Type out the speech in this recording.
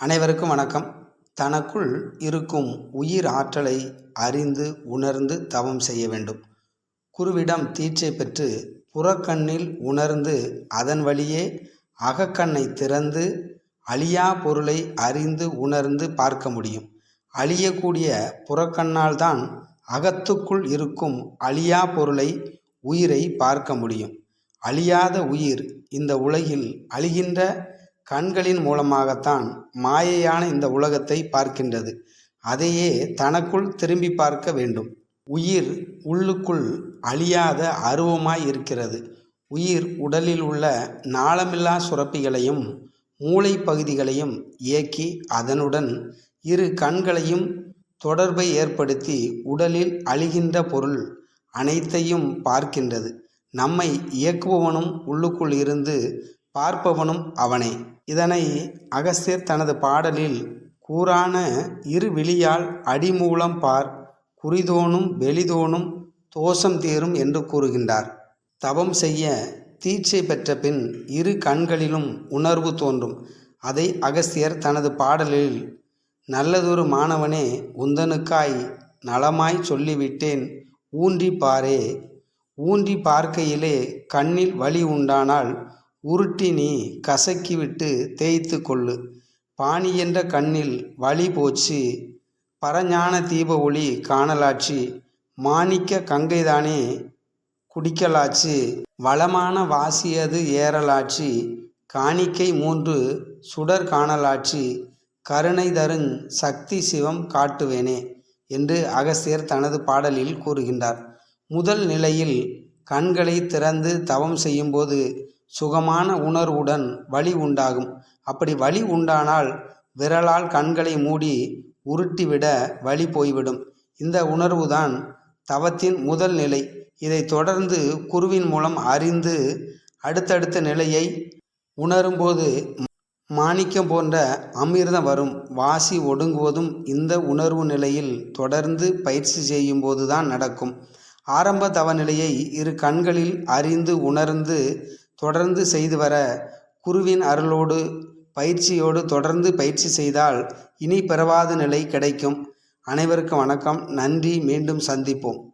அனைவருக்கும் வணக்கம். தனக்குள் இருக்கும் உயிர் ஆற்றலை அறிந்து உணர்ந்து தவம் செய்ய வேண்டும். குருவிடம் தீட்சை பெற்று புறக்கண்ணில் உணர்ந்து அதன் வழியே அகக்கண்ணை திறந்து அழியா பொருளை அறிந்து உணர்ந்து பார்க்க முடியும். அழியக்கூடிய புறக்கண்ணால் தான் அகத்துக்குள் இருக்கும் அழியா பொருளை உயிரை பார்க்க முடியும். அழியாத உயிர் இந்த உலகில் அழிகின்ற கண்களின் மூலமாகத்தான் மாயையான இந்த உலகத்தை பார்க்கின்றது. அதையே தனக்குள் திரும்பி பார்க்க வேண்டும். உயிர் உள்ளுக்குள் அழியாத அருவமாய் இருக்கிறது. உயிர் உடலில் உள்ள நாளமில்லா சுரப்பிகளையும் மூளை பகுதிகளையும் இயக்கி அதனுடன் இரு கண்களையும் தொடர்பை ஏற்படுத்தி உடலில் அழிகின்ற பொருள் அனைத்தையும் பார்க்கின்றது. நம்மை இயக்குபவனும் உள்ளுக்குள் இருந்து பார்ப்பவனும் அவனே. இதனை அகஸ்தியர் தனது பாடலில் கூறான இரு விழியால் அடிமூலம் பார் குறிதோனும் வெளிதோனும் தோஷம் தீரும் என்று கூறுகின்றார். தவம் செய்ய தீட்சை பெற்ற பின் இரு கண்களிலும் உணர்வு தோன்றும். அதை அகஸ்தியர் தனது பாடலில் நல்லதொரு மாணவனே உந்தனுக்காய் நலமாய் சொல்லிவிட்டேன் ஊன்றி பாரே. ஊன்றி பார்க்கையிலே கண்ணில் வலி உண்டானால் உருட்டி நீ கசக்கிவிட்டு தேய்த்து கொள்ளு. பாணி என்ற கண்ணில் வழி போச்சு. பரஞான தீப ஒளி காணலாச்சு. மாணிக்க கங்கைதானே குடிக்கலாச்சு. வளமான வாசியது ஏறலாச்சு. காணிக்கை மூன்று சுடர் காணலாச்சு. கருணை தருஞ் சக்தி சிவம் காட்டுவேனே என்று அகஸ்தியர் தனது பாடலில் கூறுகின்றார். முதல் நிலையில் கண்களை திறந்து தவம் செய்யும்போது சுகமான உணர்வுடன் வலி உண்டாகும். அப்படி வலி உண்டானால் விரலால் கண்களை மூடி உருட்டிவிட வலி போய்விடும். இந்த உணர்வுதான் தவத்தின் முதல் நிலை. இதை தொடர்ந்து குருவின் மூலம் அறிந்து அடுத்தடுத்த நிலையை உணரும்போது மாணிக்கம் போன்ற அமிர்தம் வரும். வாசி ஒடுங்குவதும் இந்த உணர்வு நிலையில் தொடர்ந்து பயிற்சி செய்யும்போது தான் நடக்கும். ஆரம்ப தவநிலையை இரு கண்களில் அறிந்து உணர்ந்து தொடர்ந்து செய்து வர குருவின் அருளோடு பயிற்சியோடு தொடர்ந்து பயிற்சி செய்தால் இனி பெறவாத நிலை கிடைக்கும். அனைவருக்கும் வணக்கம். நன்றி. மீண்டும் சந்திப்போம்.